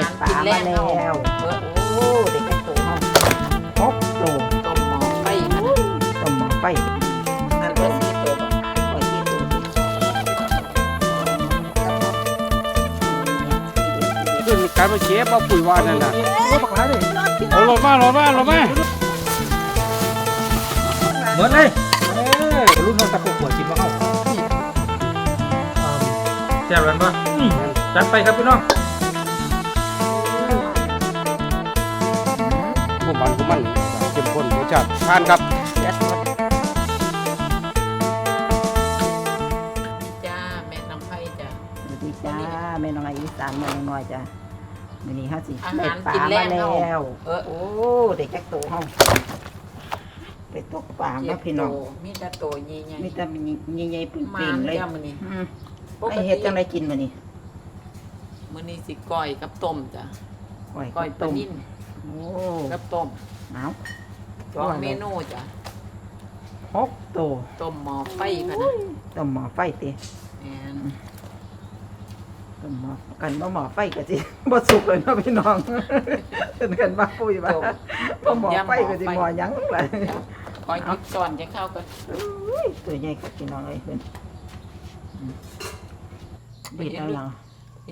ได้ปลามาแล้วเออโอ้เด็กไอ้โตเฮาหกโตต้มหมอไฟขนาดต้มหม้อไฟอันเบอร์สี่ตัวบ่ไว้ที่ตู้ขึ้นการมาเก็บเอาปุ๋ยว่านั่นน่ะโอ้บักหลายเลยเอาลงมาลงมาลงมาเหมือนเลยเอ้ยรุ่นเราตะกุกหัวกินมาเข้าแซ่บกันปะอืมจัดไปครับพี่น้อง พวกมันพวกมันเข้มข้นรสชาติทานครับเด็ดหมดจ้าแม่น้องไฟจ้าสวัสดีจ้าแม่น้องอีสานแม่น้องน้อยจ้ามื้อนี้เฮาสิอาได้หารปลากินแรมากแล้เฮาวเออโอ้เด็กไอ้โตเฮาไปตกปลามาพี่น้องมีแต่โตใหญ่มีแต่ใหญ่ๆๆปิ่มางๆเลยจ้ามื้อนี้อืมไอ้เฮ็ดจังไดกินมื้อนี้มื้อนี้สิก้อยกับต้มจ้ะก้อยก้อยปลาต้มนิ่น โอ้กับต้มเอาสองเมนูจ้ะหกโตต้มหมอไฟขนาดต้มหม้อไฟติแม่นต้มหม้อกันบ่หม้อไฟก็สิบ่สุกเลยเนาะพี่น้องเป็นกันบ่ปุ้ยว่าบ่หม้อไฟก็สิหม้อหยังล่ะก้อยยิบซ้อนจะเข้ากันอุ้ยตัวใหญ่กับพี่น้องเอ้ยเพิ่นอืมบีดเอาหยัง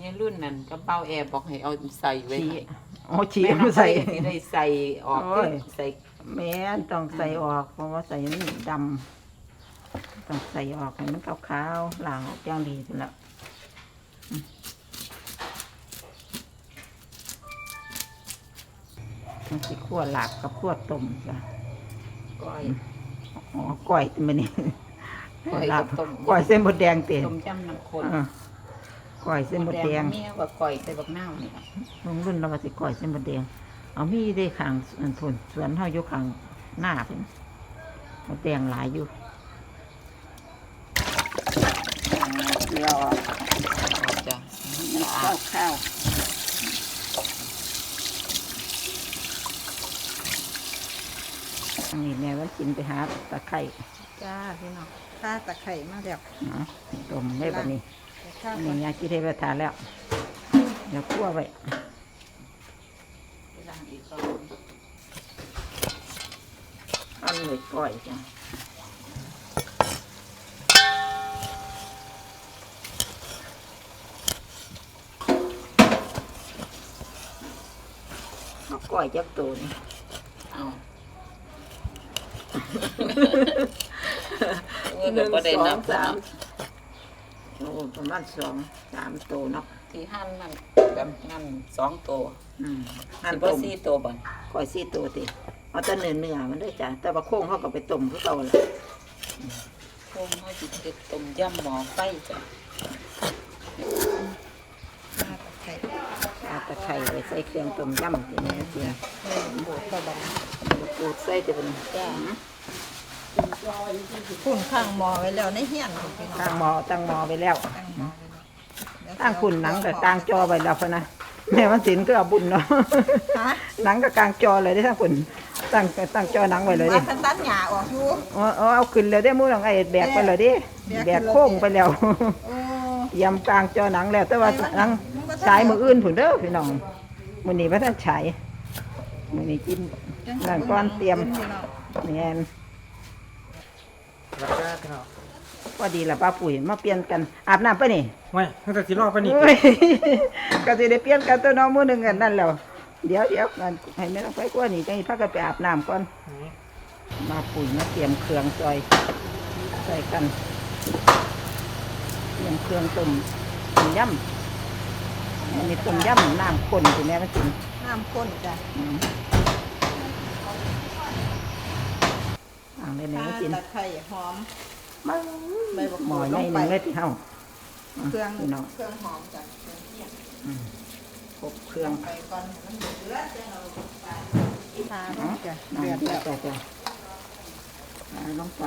เป็นรุ่นนั้นกระเป๋าแอร์บอกให้เอาใส่ไว้ชี้ให้อ๋อชี้แม่น้มาองไฟใส่ก็สิได้ใส่ออกโอ้ย ใส่แม่นต้องใส่ออก เพราะว่าใส่มันดำต้องใส่ออกให้มันขาวๆล้างออกอย่างดีพุ่นละอืมมันสิคั่วหลาบกับคั่วต้มจ้ะก้อย อ๋อก้อยมันนี่ก้อยลากับบต้ม ก้อยเส้นบดแดงเต็มต้มยำน้ำข้น ก้อยเส้นบดแดงเมียว่าก้อยใส่บักนาวนี่ล่ะลงรุ่นเราก็สิก้อยเส้นบดแดง เอามีได้ขังอันทนสวนเฮาอยู่ขังหน้าเป็นบดแดงหลายอยู่เราจ้ะข้าวข้าวอันนี้แม่ว่ากินไปหาตะไคร้จ้าพี่น้องข้าตะไคร่มาแล้วเนาะต้มได้แบบนี้แต่ข้าว อันก่อนี้นยากิเทไปทานแล้ว เดี๋ยวคั่วไว้ไปล้างอีกรอบอันเลยก้อยจ้ะเอาก้อยจักตัวนี่เอาเงินก็ได้นับสาสามม โอ้ประมาณสองสามตัวเนาะที่หั่นนั่นแบบนั่นสองตัวอืมหั่หั่นนบ่ต้มสี่ตัวบ่ก้อยสี่ตัวติเอาแต่เนื้อเนื้อมันด้วยจ้ะแต่ว่าโค้งเขาก็ไปต้มคือเก่าละพวกเฮาสิเฮ็ดต้มยำหม้อไฟจ้ะข้าตะไคร่เอาตะไคร้ไว้ใส่เครื่องต้มยำทีนี้สิเออโบดกระบอกปูดใส่จะเป็นจ้า พุ่นข้างหมอไว้แล้วในเฮียนของพี่น้องตั้งหมอตั้งหมอไปแล้ว ตั้งหมอไว้แล้วตั้งคุณหนังกับกลางจอไปแล้วพะนะแม่มันสินก็เอาบุญเนาะฮะหนังกับกลางจอเลยได้ทั้งคุณตั้งตั้งจอหนังไว้เลยมาดิทันตันหยาออกอยู่เอาเอาเอาขึ้นเลยได้อมือหลังไอ้แบกไปเลยดิแบกขึ้นเลยแบกโค้งไปแล้วโอ้เตรียมกลางจอหนังแล้ว แต่ว่าหนังฉายมืออื่นผุนเด้อพี่น้องมื้อนี้พระท่านฉายมื้อนี้กิน นั่นก่อนเตรียมพี่น้องแม่น รักแรกเนาะพอดีละป้าปุ๋ยมาเปลี่ยนกันอาบน้ำไปนี่ไม่ตั้งแต่ที่รอบไปนี่เอ้ยก็สิได้เปลี่ยนกันตัวน้องมือหนึ่งกันนั่นแล้วเดี๋ยวเดี๋ยวนั่นให้แม่ต้องไปกว่านี่จังสิพากันไปอาบน้ำก่อนมาปุ๋ยมาเตรียมเครื่องซอยใส่กันเตรียมเครื่องต้มต้มยำอันนี้ต้มยำน้ำข้นถึงแม่มากินน้ำข้นจ้ะ อืมอ่างเลยแม่ข้ามากินตะไคร่หอม มาใบบักหมหูอดใหลญ่งหไป นึ่งเลยที่เฮาเครื่องพี่น้องเครื่องหอมจ้ะเครื่องเทียมครบเครื่องไปก่อนให้มันเดือดจังเอาลงไปทาลงจ้ะน้ำเดือดเดือแล้ดวจ้ะจ้ะเอาลงไป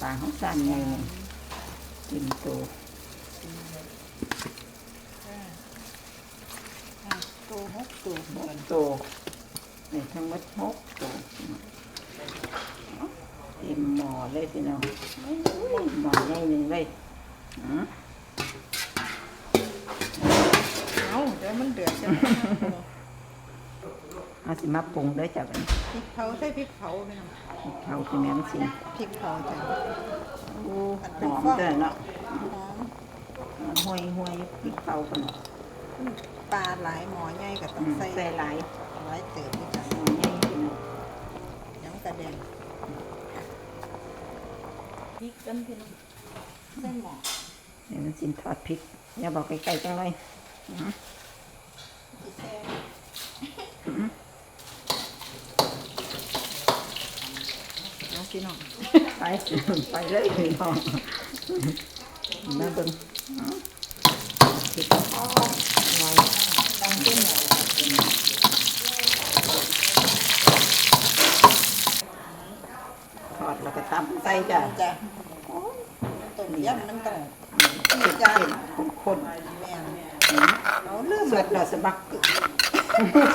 ปลาเขาสั่นไงนี่กินโตตัวหกตัวหกโตนี่ทั้งหมดหกโตเต็มหม้อเลยพี่น้องอุ้ยหม้อใหญ่หนึ่งเลยอืมเอามันเดือดใช่ไหมเอาสิมาปรุงเด้อจ้ะบัดนี้พริกเผาใส่พริกเผาไหมครับเอาคือแม่นสิพริกเผาจ้ะโอ้หอมเด้อเนาะหอมห่วยห่วยพริกเผากันปลาหลายหมอใหญ่ก็ต้องใส่ใส่หลายหลายเติมด้วยจ้ะหอมใหญ่พี่น้องยังกระเด็น พริกกันพี่น้องใส่หม้อเดี๋ยวมันสิทอดพริกอย่าบอกไกลๆจังเลยที่แซ่เอาพี่น้องไปไปเลยพี่น้องมาเบิ่งพริกอ๋อไว้ตั้งเส้นหน่อยทอดแล้วก็ตำใส่จ้ะจ้ะต้มยำมันต้องเผ็ดจ้ะๆข้นแม่นๆเอาเริ่มสแบดบดอกสะบัก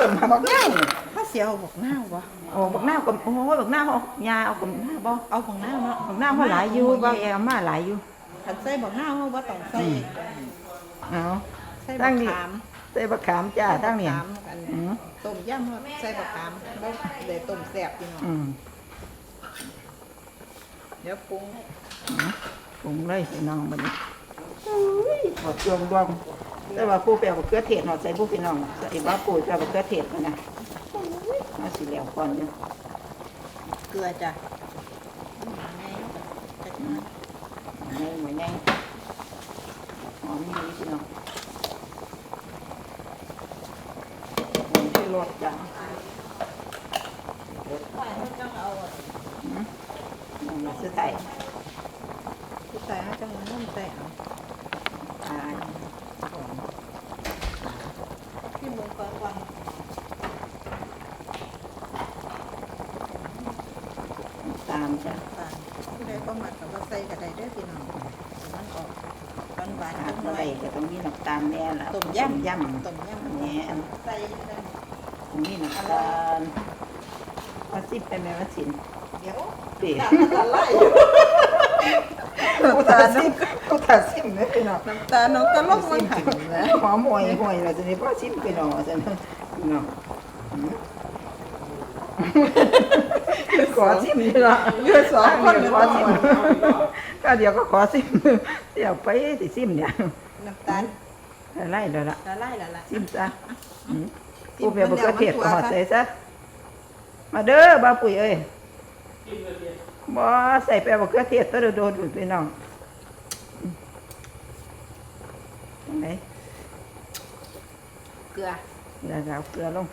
สมบักง่ายถ้าเสียวบอกหน้าวะโอ้บักหน้ากับโอ้ยบักหน้าเขายาเอากับหน้าบ่เอาของหน้าเนาะบักหน้าเขาหลายอยู่บ่แอลมาหลายอยู่ขันใส่บอกหน้าเขาว่าต้องใส่เอาใส่ตั้บังกนี่ขามใส่บักขามจ้าตั้งเนี่ยบักขามกันอืมต้มยำเขาใส่บักขามบ่ได้ต้มแซ่บพี่น้องอืม เดี๋ยวปรุงปรุงเลยพี่น้องบัดนี้อุ้ยหอดจวงดวงแต่ว่าผู้แปลบักเขือเทศหอดใส่ผู้พี่น้องใส่บ้าปู่ใส่บักเขือเทศกันนะมาสิแล้วก่อนอยู่เกลือจ้ะในหมูแดงหอมนี่พี่น้องหอมที่รสจ้ะ ใส่เขาจังเอาอะ มันมาซื้อไต่ ผู้ใส่เขาจังนุ่มใส่เอา ตาย พี่มุงก่อนก่อน ตามจ้ะตาลผู้ใดก็มากับว่าใส่กระไดเด้อพี่น้องมันออกหวานหวานขาดจังอะหไรน่อยก็ต้องมีน้ำตาลแน่ละต้มยำยำต้มยำแหน่ใส่ได้ต้องมีน้ำตาลมาซิบไปแม่มาสินเดี๋ยวเตี๋ยน้ำตาลไหลอยู่กูตาซิมกูตาซิมเลยพี่น้องน้ำตาลน้องก็ลงมาหันนะหอมห่วยห่วยเราจะได้พ่อซิมพี่น้องจะพี่น้อง ขอซิมนี่ละเลือดสองคนขอซิมก็เดี๋ยวก็ขอซิมเดี๋ยวไปสิซิมเนี่ยน้ำตาลไล่เลยละละลายละลายซิมซะกูเปียบกระเทียดก็หอดใส่ซะมาเด้อบ้าปุ๋ยเอ้ยบ่ใส่แปบกระเทียดตัวโดดๆพี่น้องไหนเกลือเดี๋ยวเอาเกลือลง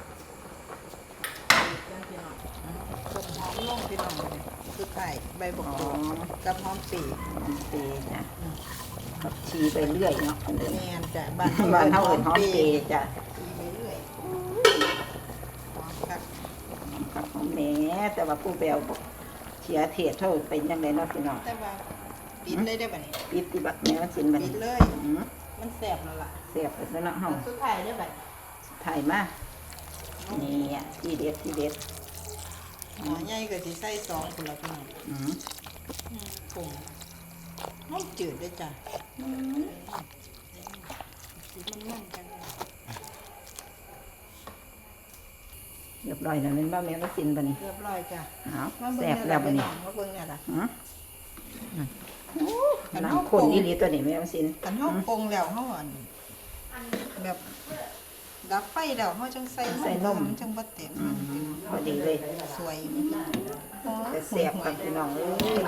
พี่น้องต้มหอมลง พี่น้องเลยคือไก่ใบบักอ๋อตูกับหอมปีปีจ้ะผักชีไปเรื่อยเนาะแม่นจ้ะบ้านบ้านเฮาเอิ้นหอมปีจ้ะปีไปเรื่อยหอมคักผักหอมแหน่แต่ว่าผู้แปลบอกเชียเทศเท่าเป็นยังไงเนาะพี่น้องแต่ว่าปิดเลยได้ป่ะนี่ปิดที่บักแม่มันสินบัดปิดนี้เลย อืมมันแสบแล้วล่ะเสียบไปแล้วเนาะเฮาสุดท้ายได้ป่ะถ่ายมานี่อะที่เด็ดที่เด็ด หมอใหญ่ก็สิใส่สองคนละพี่น้องอืมปรุงน้องจืดด้วยจ้ะมันมันจังเลยเรียบร้อยแล้วแม่นบ่แม่มากินบัดนี้เรียบร้อยจ้ะเอามาเบิ่แซ่งบเนี่ยแล้ล่ะวบัดพี่นี้น้องมาเบิ่งเนี่ยล่ะหือน้ำข้นนี่นี่ตัวนี้แม่มาสิน กันเฮาปรุงแล้วเฮาอันแบบ ดับไฟแล้วเฮาจังใส่มันจังบ่เต็มอืมพอดีเลยสวยแต่แซ่บกับพี่น้องเอ้ย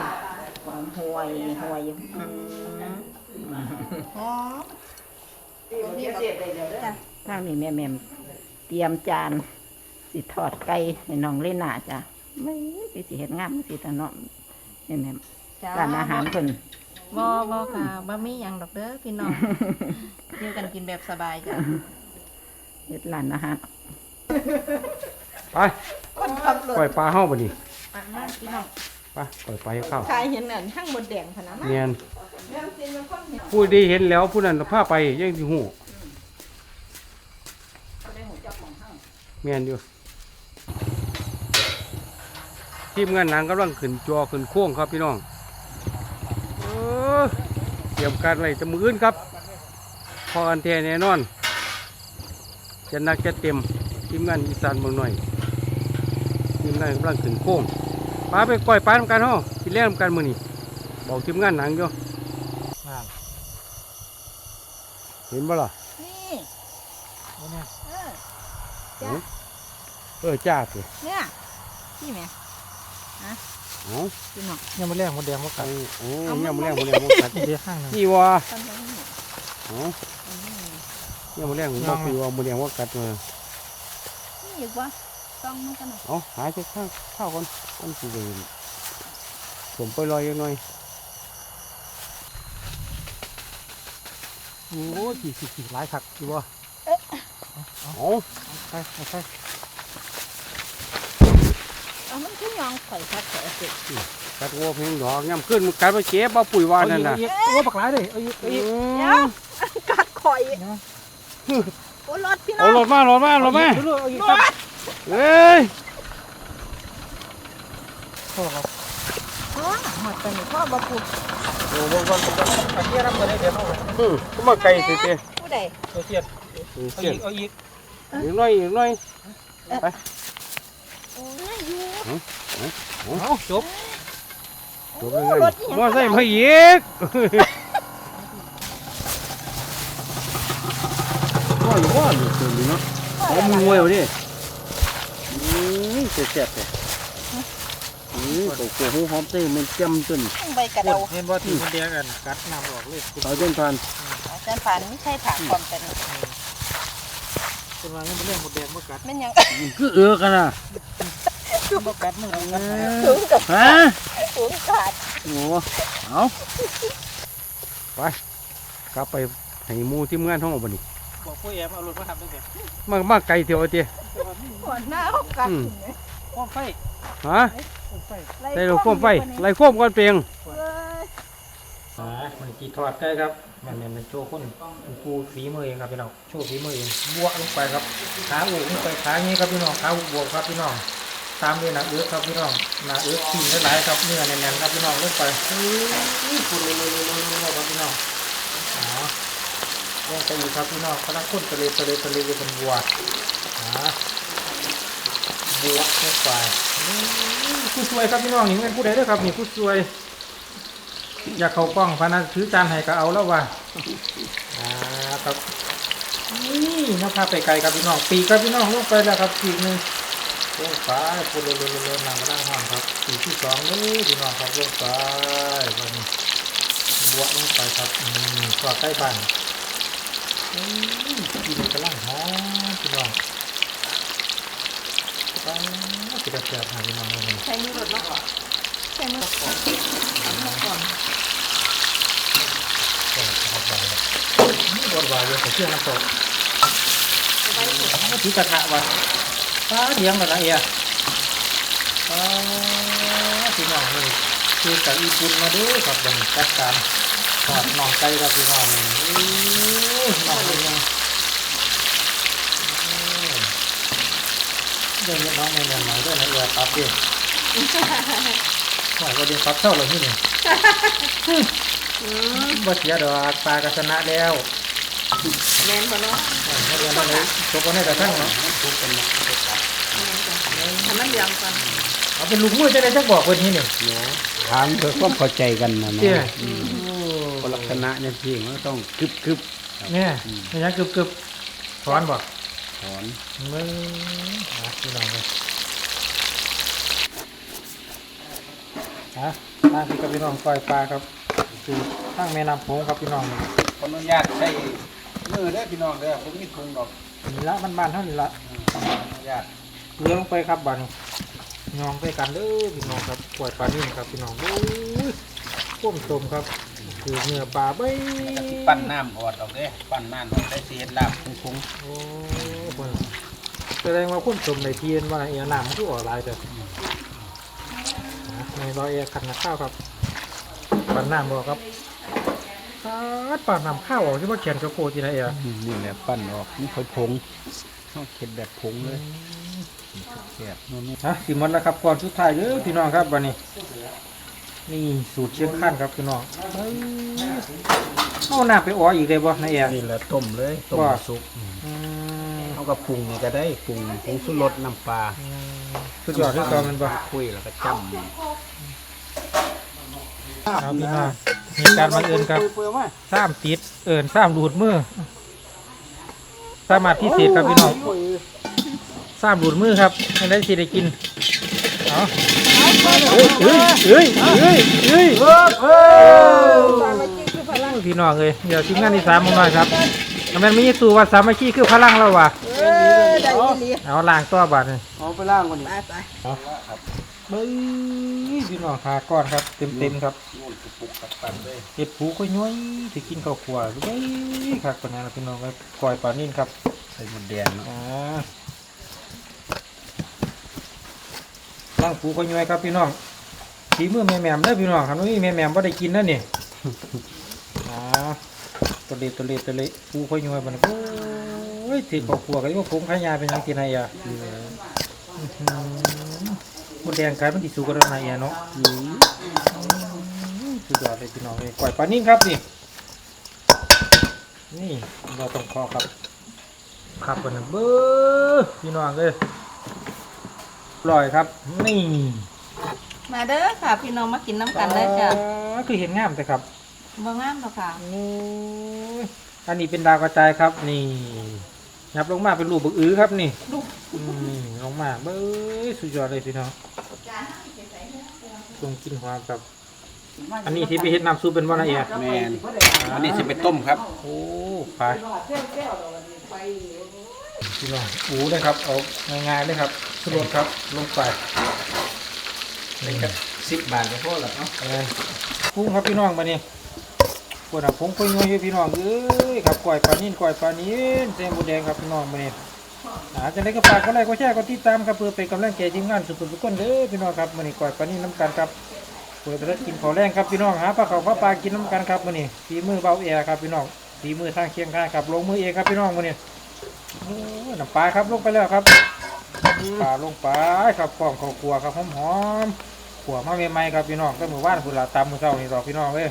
หอมห่วยห่วยอยู่อืมหอมทางนี้แม่แม่มเตรียมจาน สิทอดไก่ให้น้องเล่นหน้าจ้ะไม่สิสิเฮ็ดงามสิตะเนาะแม่แม่มร้านอาหารเพิ่นบ่บ่ค่ะบ่มีหยังดอกเด้อพี่น้องอยู่กันกินแบบสบายจ้ะ เฮ็ดร้านอาหารไปคนขับรถปล่อยปลาเฮาบ่นี่มามาพี่น้องไปปล่อยปลาให้เข้าชายเห็นอันทั้งหมดแดงพะนะมาเนียนแม่สิเป็นคนเห็นผู้ได้เห็นแล้วผู้นั้นพาไปยังสิฮู้เมียนอยู่ทีมงานหนังกำลังขึ้นจอขึ้นโค้งครับพี่น้องเออเตรียมการไว้จะมืออื่นครับพอกันแท้แน่นอน จะหนักจะเต็มทีมงานอีสานเมืองหน่อยทีมงานกำลังขึ้นโค้งปลาไปก่อยปลาทำกันเฮากินแล่นำกันมื้อนี้บอกทีมงานหนังอยู่อ่าเห็นบ่ล่ะนี่เนี่ยเออเออจ้าสิเนี่ยพี่แม่เอ้าพี่น้องยังมาแรงมดแดงมากัเอาดโอ้ยังบ่แรงบ่แรงบ่กัดเดี๋ยวข้างหนึงนี่ว่าตอ นนี้เอ้ายังบ่แรงบ่คุยว่าบ่แรงว่ากัดมานี่อยู่ว่าต้องมันกันหน่อยเอาหาจักข้างข้าวก่อนมันสิได้ผมไปลอยจักหน่อยโอ้ยสี่สิบสี่หลายขัดอยู่บ่เอาไปเอาไปเอามันขึ้นยองข่อยคัดข่อยสิกัดวัวเพียงดอกย่ำขึ้นมันกัดไปเจ็บบ่ปุ๋ยว่านั่นน่ะเอาอีกเอาอีกโอ้บักหลายเลยเอาอีกเอาอีกกัดข่อยเนาะ โอ้รถพี่น้เอาองรถมารถมารถมาเรื่อยๆเอาอีกครับเอ้ยพ่อครับพ่อหมดตอนนี้พ่อบ่พูดโอ้บ่บ่บ่เอาเทียนรับมาได้เดี๋ยวเอาอือก็มาไกลสิเต้ผู้ใดเอาเทียนเออเอาเสียอีกเอาอีกอีกหน่อยอีกหน่อยโอ้ยอยู่เอาจบจบเลยไงมาใส่มาอีกว่า อยู่ว่าอยู่ตัวนี้เนาะเอามือไว้เอาดิอือเจ็บๆเลยอือโอ้โหหอมเต้มันจำจนต้องใบกระเดาเห็นว่าที่มดแดงกันกัดน้ำออกเลยคุณเอาจนผ่านอาจารย์ผ่านไม่ใช่ถามความกันคุณว่ายังมาแรงมดแดงมากัดแม่นยังคือเอือกันน่ะมากัดมือเรากัดสูงกับฮะสูงขาดโอ้เอาไปกลับไปให้หมูที่เมืองท้องบันนี้ บอกพ่อแอมเอารถมาทำได้ไงมามาไกลเที่ยวเตี้ยหัวหน้าเขากัดพ่อไฟฮะพ่อไฟได้เราโค้มไฟไล่โค้มก่อนเปียงอ่ามันกีทอดได้ครับมันเนี่ยมันโชว์คนกูฝีมือเองครับพี่น้องโชว์ฝีมือเองบวกลงไปครับขาอูลงไปขาอย่างนี้ครับพี่น้องขาอูบวกครับพี่น้องตามด้วยหนักเอื้อครับพี่น้องหนักเอื้อขีดหลายๆครับเนื้อแน่นๆครับพี่น้องลงไปอุ้ยคุณเลยเลยเลยเลยครับพี่น้องอ๋อ ลงไปอีกครับพี่น้องกำลังข้นทะเลทะเลทะเลเป็นบวกอ๋อบวกลงไปผู้ช่วยครับพี่น้องนี่เป็นผู้ใดเด้อครับนี่ผู้ช่วย อยากเข้ากล้องพานะถือจานให้ก็เอาแล้วว่ะอ่าครับนี่น้องพาไปไกลครับพี่น้องปีกครับพี่น้องลงไปแล้วครับปีกหนึ่งลงไปพูดเร็วๆๆนั่งก็นั่งห้องครับปีกที่สองเลยพี่น้องครับลงไปวันนี้บวกลงไปครับอืมก็ใกล้บ้าน กินกระลังหอมพี่น้องไปกินกระเทียมหาพี่น้องเลยใช้มือรถเนาใช้มือก่อนทำมาก่อนก็ทำไปนี่บดวายเลยแต่เชื่อน้ำตกถือกระทะวะป้าเลี้ยงกันละเอียป้าพี่น้องนี่คือกับอีปุ่นมาดูครับยังจัดการ ทอดน่องไก่กับพี่น้องนี่อู้น่องเป็นยังเดี๋ยวนี้น้องในเมืองไหนด้วยนะเอียตับดิว่าก็เดี๋ยวตับเท่าเลยที่นี่บ่เสียดอกปลากระชนะแล้วแม่นบ่เนาะไม่เรียนอะไรจบกันได้แต่ทั้งเนาะทำมันเลี้ยงก่อนเอาเป็นลูกมือจะได้จักบอกคนนี้เนี่ยถามเพื่อความเข้าใจกันนะนะเจ้าคนลักษ ณะเนี่ยพี่มันต้องกึบกึบเนี่ยไม่ยังกึบกึบถอนบอกถอนมือหาพี่น้องเลยฮะทางพี่กับพี่น้องปล่อยปลาครับคือตั้งแม่น้ำโขงครับพี่น้องขออนุญาตใช้มือเด้อพี่น้องเด้อผมมีถุงดอกนี่ละมันบานๆเท่านี้ละขออนุญาตเลี้ยงลงไปครับบานนี้ยองไปกันเด้อพี่น้องครับปล่อยปลานิ่ครับพี่น้องโอ้ยก้มตมครับ คือเนื้อปลาใบปั้นน้ำออดออกเด้ปั้นน้ำออกได้เสียลาบคงโอ้คนแสดงว่าคุณชมในเทียนว่าเอียน้ำมันคือออกหลายแต่ในรอยเอียขันข้าวครับปั่นน้ำบอกครับปัดปั่นน้ำข้าวออกที่ว่าเขียนกระโปรงที่ไหนเอียๆนี่แหละปั้นออกนี่ค่อยผงต้องเข็ดแบบผงเลยแซ่บนู่นฮะสิหมันแล้วครับก่อนสุดท้ายเด้อพี่น้องครับวันนี้ นี่สูตรเชียงข้านครับพี่น้องเฮ้ยเอาน้ำไปอ๋ออีกได้บ่นายเอียนี่แหละต้มเลยต้มว่า สุกอืมเอาเอากับปรุงก็ได้ปรุงปรุงสุรสน้ำปลาสุดยอดที่ตอนมันบ่คุยแล้วก็จเอาพี่น้องมีการบังเอิญครับเปื่อยๆมาสามติดเอิญสามดูดมือสามารถพิเศษครับพี่น้องสามดูดมือครับไม่ได้สิได้กินเอา เฮ้ยเฮ้ยเฮ้ยเฮ้ยพี่น้องเลยเดี๋ยวทีมงานที่สามของเราครับทำไมไม่ยี่ตูว่าสามัคคีคือพลังเราวะเอาล่างตัวบาดนี่เอาไปล่างก่อนนี่ไปไปเบ้ยพี่น้องขาก้อนครับเต็มเต็มครับเห็ดผูก็ย้อยสิกินข้าวขัวเบ้ยครับคนนั้นล่ะพี่น้องครับกอยปลานิ่นครับใส่หมดแดงเนาะ อ่า ล่างผูก็ย้อยครับพี่น้องสีมือแม่แม่มเด้อพี่น้องครับนี่แม่แม่มบ่ได้กินนั่นนี่อ่าตัวเล็กตัวเล็กตัวเล็กผูก็ย้อยมันโอ้ยถือข้าวขัวก็ยังคงขายาเป็นยังกินไงอะอื้อหือมดแดงกลายเป็นที่สูงกันแล้วนายเนาะสุดยอดเลยพี่น้องเลยก่อยปลานิ่งครับนี่นี่เราต้องคอครับ ครับกันนะเบ้อพี่น้องเลย ลอยครับ นี่มาเด้อค่ะ พี่น้องมากินน้ำกันได้จ้ะอ๋อคือเห็นงามแต่ครับบ่งามหรอกค่ะโอ้ยอันนี้เป็นดาวกระจายครับ นี่ยับลงมาเป็นรูปบึกอื้อครับนี่อืมลงมาเบ้อสุดยอดเลยพี่น้องตรงกินความครับ อันนี้ที่ไปเฮ็ดน้ำซุปเป็นว่าอะไรอะแมนอันนี้จะไปต้มครับ โอ้ไป พี่น้องอูเลยครับ เอาง่ายๆเลยครับสรวจครับ ลงไปนี่ครับสิบบาทก็พอแล้วเนาะเออปรุงครับพี่น้องมาเนี่ยปวดอะผงคุยงวยอยู่พี่น้องเอ้ยครับก่อยปลานิ่นก่อยปลานิ่นเส้นหมูแดงครับพี่น้องมาเนี่อาจะได้ก็ฝากก็ไลค์ก็แชร์ก็ติดตามครับเพื่อเป็นกำลังใจทีมงานสุดๆทุกคนเด้อพี่น้องครับมานี่ก่อยปลานิ่นน้ำกันครับเปิดร้านกินข้าวแรงครับพี่น้องหาปลาเขาวปลาปลากินน้ำกันครับมานี่ฝีมือเบาแอร์ครับพี่น้องฝีมือทางเคียงข้างครับลงมือเองครับพี่น้องมานี่ โอ้น้ำปลาครับลงไปแล้วครับปลาลงไปครับกล่องข้าวคั่วครับหอมๆขัวมาใหม่ๆครับพี่น้องก็มือว่านพุ่นละตามมือเช้านี่ดอพี่น้องเว้ย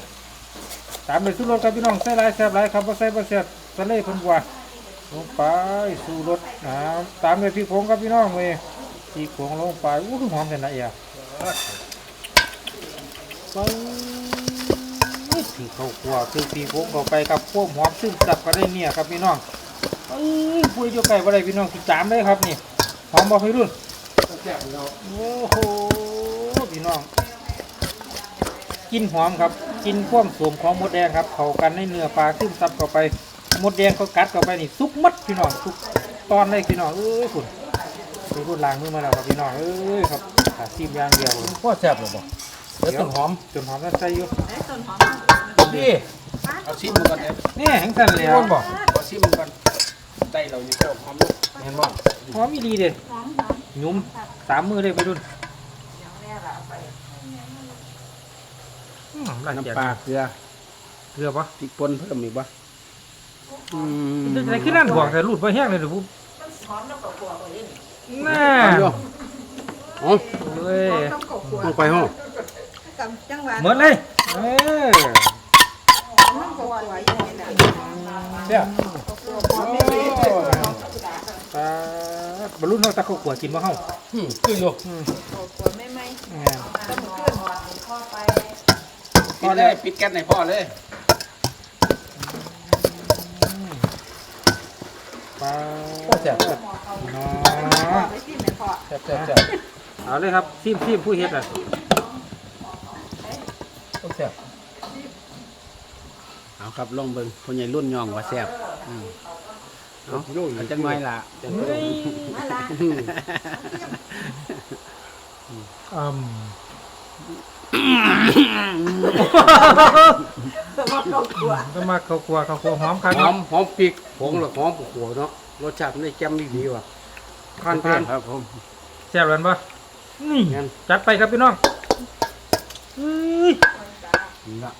ตามไปสู้รถครับพี่น้องใส่หลายแซ่บหลายครับบ่ใส่บ่แซ่บทะเลเพิ่นว่าลงไปสู้รถนะตามด้วยพริกผงครับพี่น้องเว้ยพริกผงลงไปอู้หอมแต่ละเอียไปที่เข้าครัวคือพริกผงเข้าไปครับพวกหอมซึมซับก็ได้เนี่ยครับพี่น้อง เอ้ยปุ้ยอยู่ไกลบ่ได้พี่น้องติดตามเลยครับนี่หอมบ่พี่รุ่นโอ้โหพี่น้อง กินหอมครับ กินพ่วงสวมของมดแดงครับเข้ากันในเนื้อปลาซึมซับเข้าไปมดแดงเขากัดเข้าไปนี่ซุกมัดพี่น้องซุกตอนเลยพี่น้องเอ้ยคุณไปพูดล้างมือมาแล้วครับพี่น้องเอ้ยครับขาซีมอย่างเดียวพ่อแซ่บหรือเปล่าเดี๋ยวต้นหอมจนหอมแล้วใส่อยู่ได้ต้นหอมดิเอาชิมมันก่อนเดี๋ยวนี่แห้งสั่นแล้วบอกเอาชิมมันก่อน ได้เราอยู่ก็หอมลูกเห็นบ่หอมมีดีเด็ดหอมหอมยุ่มสามมือเลยไปดุนอืมหลังจากน้ำปลาเกลือเกลือปะพริกป่นเพิ่มอีกบ่อืมจะขึ้นนั่นบอกแต่รูดไปแห้งเลยเดี๋ยวปุ๊บน่าเอาอยู่เอ๋อเว้ยต้องกบขัวลงไปห้องกับจังหวะเหมือนเลยเออมันกบขัวอยู่ นี่แหละเดี๋ยวหอมไม่ดีตาบรรลุนเราตะเขาขวดกินบ่เฮาอืมคืออยู่อืมกบขัวไม่ไหมแม่นต้องขึ้นปิดเลยปิดแก๊สในพ่อเลยปลาโอ้แซ่บน้อไม่กินไม่พอแซ่บแซ่บแซ่บเอาเลยครับซิมซิมผู้เฮ็ดอะโอ้แซ่บเอาครับลองเบิ่งคนใหญ่รุ่นย่องว่าแซ่บอืม เอาเอาจังไว้ล่ะเฮ้ยอืมต้องมาเกาขัวก็มาเขาขวเขาขวหอมครับหอมหอมพริกผงหรือหอมขัวเนาะรสชาติมันได้แจ่มดีๆว่ะผ่านผ่านครับผมแซ่บแล้วบ่นี่งั้นจัดไปครับพี่น้องเฮ้ยนี่ละ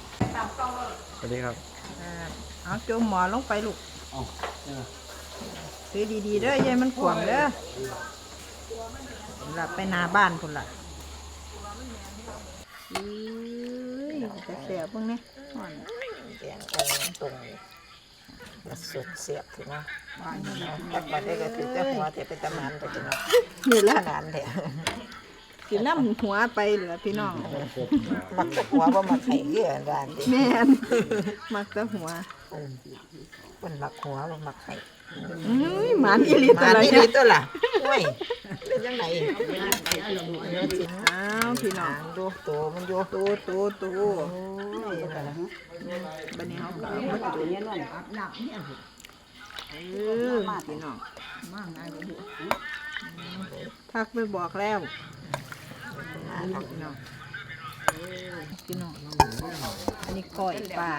สวัสดีครับ เอาจุ่มหมอลงไปลูกเอาเนี่ยนะซื้อดีๆเด้อยายมันขวางเด้อหลับไปหน้าบ้านพุ่นล่ะเอ้ยจะแสบเบ้างเนี่ยอ่อนแดงตรงตรงสุดเสียบถึงนะตัดมาได้ก็ถือแต่หัวแต่เป็นตะมันแต่เป็นนี่ละงานแท้สิน้ำหัวไปเหลือพี่น้องมักตะหัวบ่มักไข่เยื่อร้านดิแม่นมักแต่หัว มันหมักหัวบ่มักไข่อุ้ยหมานอีหลีตัวละนี่เนี่ยดีตัวล่ะโอ้ยเป็นจังไดอ้าวพี่น้องดูโตมันอยู่โตโตโตบัดนี้เฮาก็เอามาตัวนี้นั่นเออพี่น้องทักไปบอกแล้วพี่น้องพี่น้ องอันนี้ก้อยปลา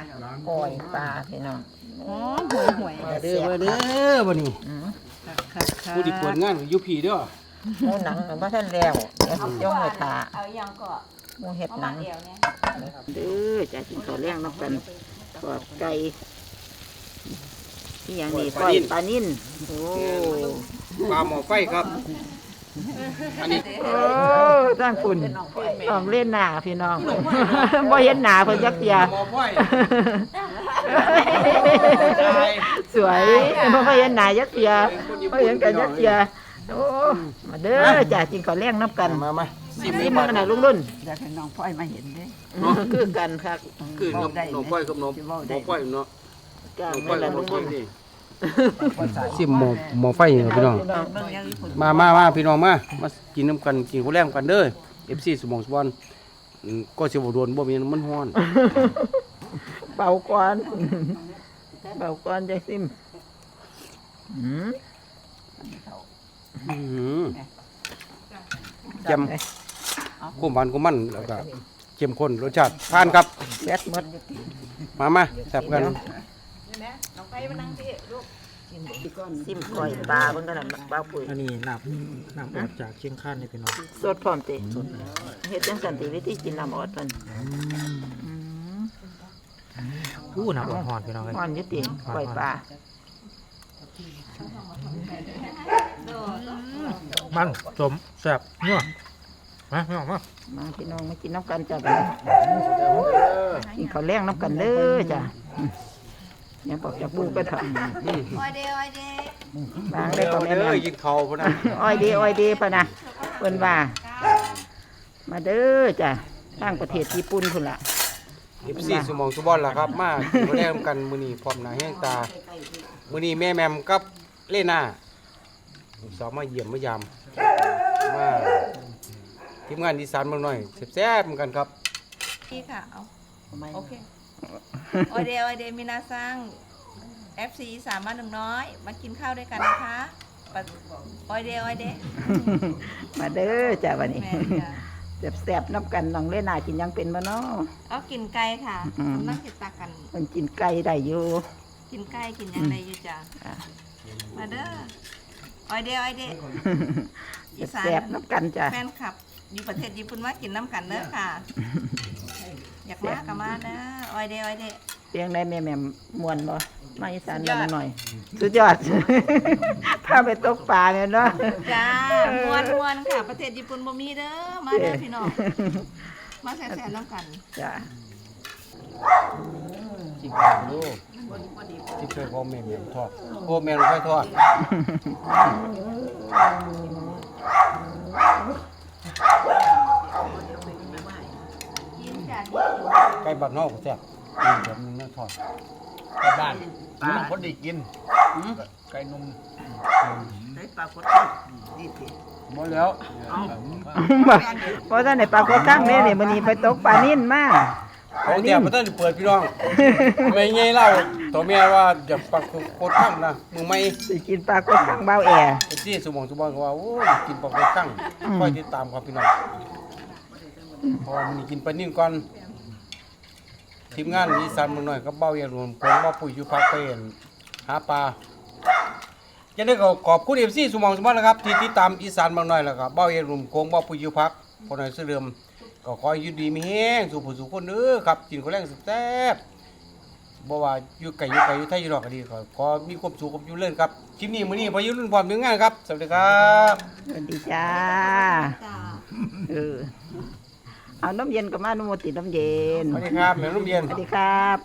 ปล่อยปลาพี่น้องอ๋อหวยหวยมาเด้อมาเด้อบัดนี้ค่ะค่ะค่ะผู้ที่เปิดงานอยู่พี่เด้อหมูหนังมันบ่ทันแล้วเดี๋ยวสิจ้องไว้ท่าเอายังก็หมูเห็ดหนังเดียวเนี่ยเด้อจะกินข้าวแรงนำกันทอดไก่อีหยังนี่ก้อยปลานิ่นโอ้ปลาหม้อไฟครับอันนี้ โอ้ท่านคุณต้องเล่นหน้าพี่น้องบ่เห็นหน้าเพิ่นจักเที่ยหม้อไฟสวยบ่เคยเห็นหน้าจักเที่ยบ่เห็นกันจักเที่ยโอ้มาเด้อจ้ะกินข้าวแรงนํกันมามาสิมมือกันน่ะลุงรุ่นอยากให้น้องพ่อยมาเห็นเด้คือกันครับคือน้องน้องไฟกับน้องหม้อไฟเนาะกลางน้องไฟไม่ละกับน้ลุองงไฟรุ่นนี่ สิหม้อหม้อไฟนี่พี่น้องพี่น้องเบิ่งยังญี่ปุ่นมามามาพี่น้องมา มากินน้ำกันกินข้าวแรงกันเด้อ FC สมองสบอนอืมก็สิบ่โดนบ่มีมันฮ้อน เป่าก่อน เป่าก่อนจะซิมอืมอื้อหือแจ่มกุ้มหวานกุ้มมันแล้วก็เข้มข้นรสชาติทานครับ แบดหมด มามาแซ่บกัน ซิมก่อยปลาเพิ่นก็น่ะปลาปุ๋ยอันนี้น้ำน้ำออกจากเชียงคานนี่พี่น้องสดพร้อมติเฮ็ดจังซั่นติวิธีกินน้ำออดเพิ่นอู้น้ำออกหอนพี่น้องเลยอ่อนอยู่ติก่อยปลามันสมแซ่บนัวมาพี่น้องมามาพี่น้องมากินน้ำกันจ้ะบัดนี้กินข้าวแรงน้ำกันเด้อจ้ะ อืมอย่าบอกจะปูไปเถอะโอ้ยเด้อโอ้ยเด้อบางได้ก็แม่เด้นอกินข้าวพุ่นน่ะอ้อยดีอ้อยดีปะนะเพิ่นว่า มาเด้อจ้ะทางประเทศญี่ปุ่นพุ่นล่ะ FC สมองสบอนล่ะครับ มากินข้าวแรงกันมื้อนี้พร้อมหน้าแห้งตามื้อนี้แม่แหม่มกับเล่น่าลูกสาวมาเยี่ยมมายามมาทีมงานอีสานเมืองน้อยแซ่บๆเหมือนกันครับพี่ค่ะเอาโอเค โอ้ยเด้อโอ้ยเด้อมินาซัง FC สามารถหนึ่งน้อย มากินข้าวด้วยกันนะคะปะโอ้ยเด้อโอ้ยเด้อมาเด้อจ้ะวันนี้แม่จ้ะแซ่บๆน้ำกันน้องเล่นนากินหยังเป็นบ่เนาะ เอากินไก่ค่ะอืม นั่งกินตากันเพิ่นกินไก่ได้อยู่ กินไก่กินหยังไงอยู่จ้ะอะ มาเด้อโอ้ยเด้อโอ้ยเด้ออีสานแซ่บๆน้ำกันจ้ะแฟนคลับอยู่ประเทศญี่ปุ่นมากินน้ำกันเด้อค่ะ อยากมาก็มาเด้อโอ้ยเด้อโอ้ยเด้อเพียงได้แม่แม่ม่วนบ่มาอีสานสุดยอดมาหน่อย สุดยอด พาไปตกปลาแม่นเนาะจ้ามวนมวนค่ะ ประเทศญี่ปุ่นบ่มีเด้อมาเด้อพี่น้องมาแซ่บๆน้ำกันจ้ะจิ้มข้าวดูที่เคยพ่อแม่แม่ทอดโอ้แม่ลูกไฟทอด กินจ้ะ ไก่บ้านนอกก็แซ่บอืมแบบนี้ทอดไปบ้านนุ่มคนได้กินไก่นุ่มได้ปลากดดีสิหมดแล้วบ่เพราะท่านได้ปลากดตั้งนี่นี่มื้อนี้ไปตกปลานิ่นมาของเดียวบ่ทันได้เปิดพี่น้องไม่ไงเล่าตัวแม่ว่าจะปักโคตรข้างนะมึงไม่สิกินปลากดตั้งเบาแอไอ้ที่สมองสมบัติก็ว่าโอ้ยกินปักโคตรข้างค่อยติดตามครับพี่น้องเพอมันกินปลานิ่นก่อนทีมงานอีสานเมืองน้อยก็เบ้าอย่างรวมผมว่าปุ๋ยอยู่ภาคเป็นหาปลาจะได้ก็ขอบคุณเอฟซีสมองสมบัตินะครับ ที่ติดตามอีสานเมืองน้อยแล้วก็เบ้าอย่างรวมโค้งเบ้าปุ๋ยอยู่พักพอหน่อยเสอเดิมก็ขอให้อยุดีมีแห้งสู่ผู้สู่คนเด้อครับกินข้าวแรงแซ่บๆบ่ว่าอยู่ไกลอยู่ไกลอยู่ไทยอยู่นอกก็ดีขอขอมีความสุขกับอยู่เล่นครับคลิปนี้มื้อนี้พออยู่รุ่นพร้อมถึงงานครับสวัสดีครับสวัสดีจ้าจ้าเออ เอาน้ำเย็นกับมานุโมติน้ำเย็นสวัสดีครับแม่รุ่มเย็น สวัสดีครับ